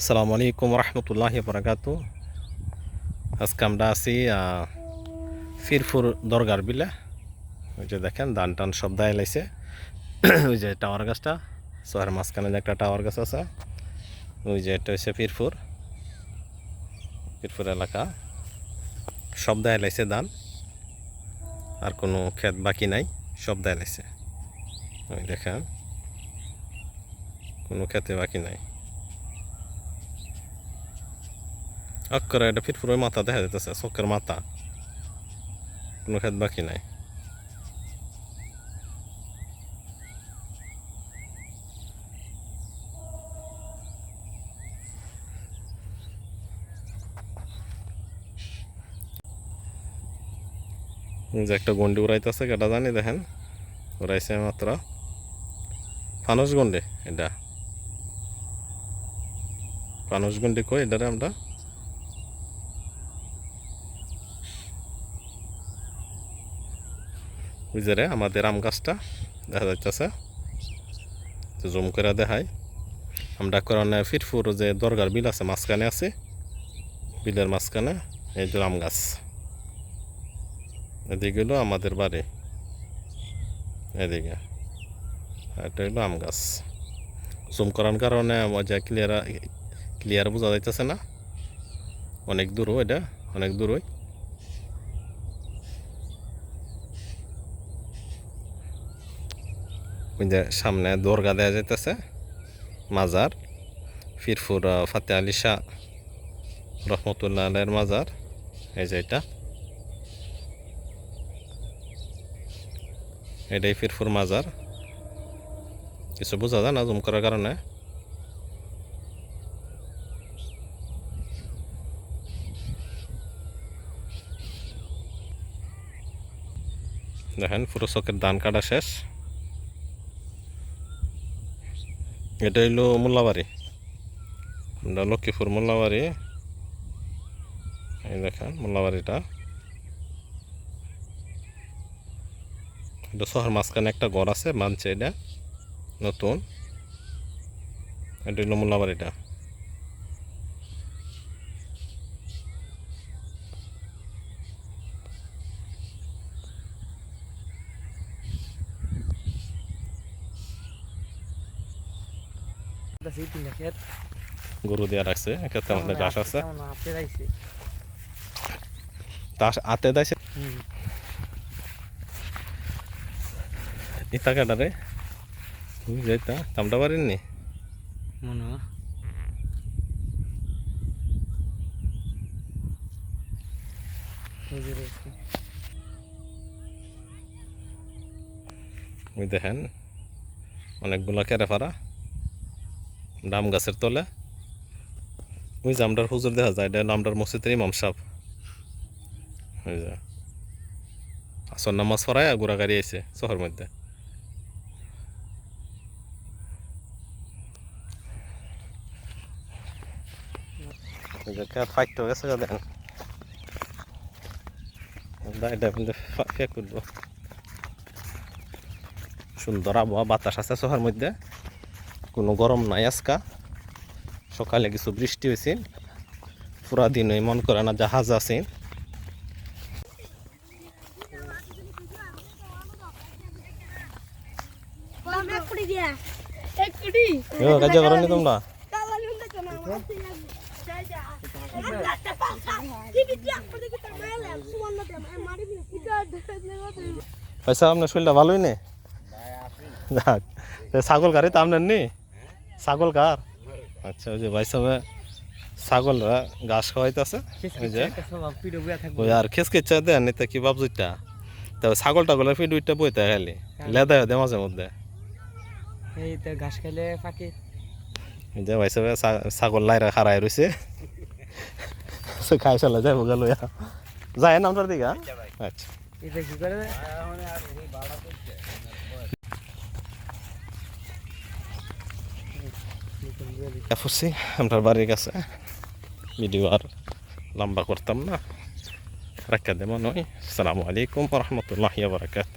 আসসালামু আলাইকুম রহমতুল্লাহ বরাকাত আজকে আমরা আছি ফিরফুর দরগার বিলে। ওই যে দেখেন দান টান সব দায় লাইছে। ওই যে টাওয়ার গাছটা, শহরের মাঝখানে যে একটা টাওয়ার গাছ আছে, ওই যে এটা হচ্ছে ফিরফুর। ফিরফুর এলাকা। সব দায় লাইছে ধান। আর কোনো ক্ষেত বাকি নাই, সব দায় লাইছে। ওই দেখেন, কোনো ক্ষেতে বাকি নাই। অক্ষরে এটা ফিরফুর মাথা দেখা যেতেছে চোখের মাথা কোনো ক্ষেত বাকি নাই যে একটা গন্ডি উড়াইতেছে কেটা জানি দেখেন উড়াইছে মাত্র ফানুস গন্ডি এটা ফানুস গন্ডি কই এটারে আমরা বুঝে আমাদের আম গাছটা, দেখা তো জুম করে দেখাই। আমরা কারণে ফিরফুর যে দরগার বিল আছে, মাঝখানে আছে। বিলের মাঝখানে এই যে আম গাছ। এদিকে হলো আমাদের বাড়ি। এদিকে। এটা হলো আম গাছ। জুম করার কারণে মজা ক্লিয়ার ক্লিয়ার বোঝা যাইতেছে না। অনেক দূরও এটা, অনেক দূরই ওই যে সামনে দরগা দেওয়া যাইতেছে, মাজার, ফিরফুর ফাতে আলী শাহ রহমতুল্লাহ আলের মাজার, এই যে এটা। এটাই ফিরফুর মাজার। কিছু বোঝা যায় না জুম করার কারণে? দেখেন, পুরো চকের ধান কাটা শেষ। এটা হইল মোল্লাবাড়ি। আমরা লক্ষ্মীপুর মোল্লাবাড়ি। এই দেখেন মোল্লাবাড়িটা। এটা শহর মাঝখানে একটা ঘর আছে, মানছে এটা। নতুন। এটা হইল মোল্লাবাড়িটা। তিনটা গরু দেওয়া রাখছে এক্ষেত্রে আমাদের ঘাস আছে? তাস আতে দাইছে? হুম। ইতা কাটারে যাইতা কামটা পারেননি মনে হয়। দেখেন অনেকগুলা কেরে ফাড়া ডাম গাছের তলে। ওই যে আমরার হুজুর দেখা যায় এটা আমরার মসজিদের ইমাম সাহ ওই যে। আসর নামাজ পড়ায় গোড়া গাড়ি আইছে শহর মধ্যে। গেছে দেখেন। সুন্দর আবহাওয়া বাতাস আছে শহরের মধ্যে। কোনো গরম নাই আজকা। সকালে কিছু বৃষ্টি হয়েছে পুরা দিন ওই মন করে না জাহাজ আছে। তোমরা? পয়সা আপনার শরীরটা ভালোই নে ছাগল গাড়ি তো আপনার নেই? ছাগল কার আচ্ছা ওই যে ভাই সাহেব ছাগলরা ঘাস খাওয়াইতেছে ওই যে পিঠে ওই আর খেসকে চা দেন নিতে কি ভাবজুইটা তো ছাগল টাগলের ফিড উইটটা বইতে খালি লেদা দে মাঝে মধ্যে। এই তো ঘাস খাইলে এই যে ভাই সাহেব ছাগল লাইরা খারাই রয়েছে সে খাই চলে যাই গেল যায় নামটার দিকে হ্যাঁ? আচ্ছা এটা কি করে ফুসি আমরা বাড়ির কাছে। ভিডিও আর লম্বা করতাম না। রাখা দেবো নয় আসসালামু আলাইকুম রহমতুল্লাহ বারকাত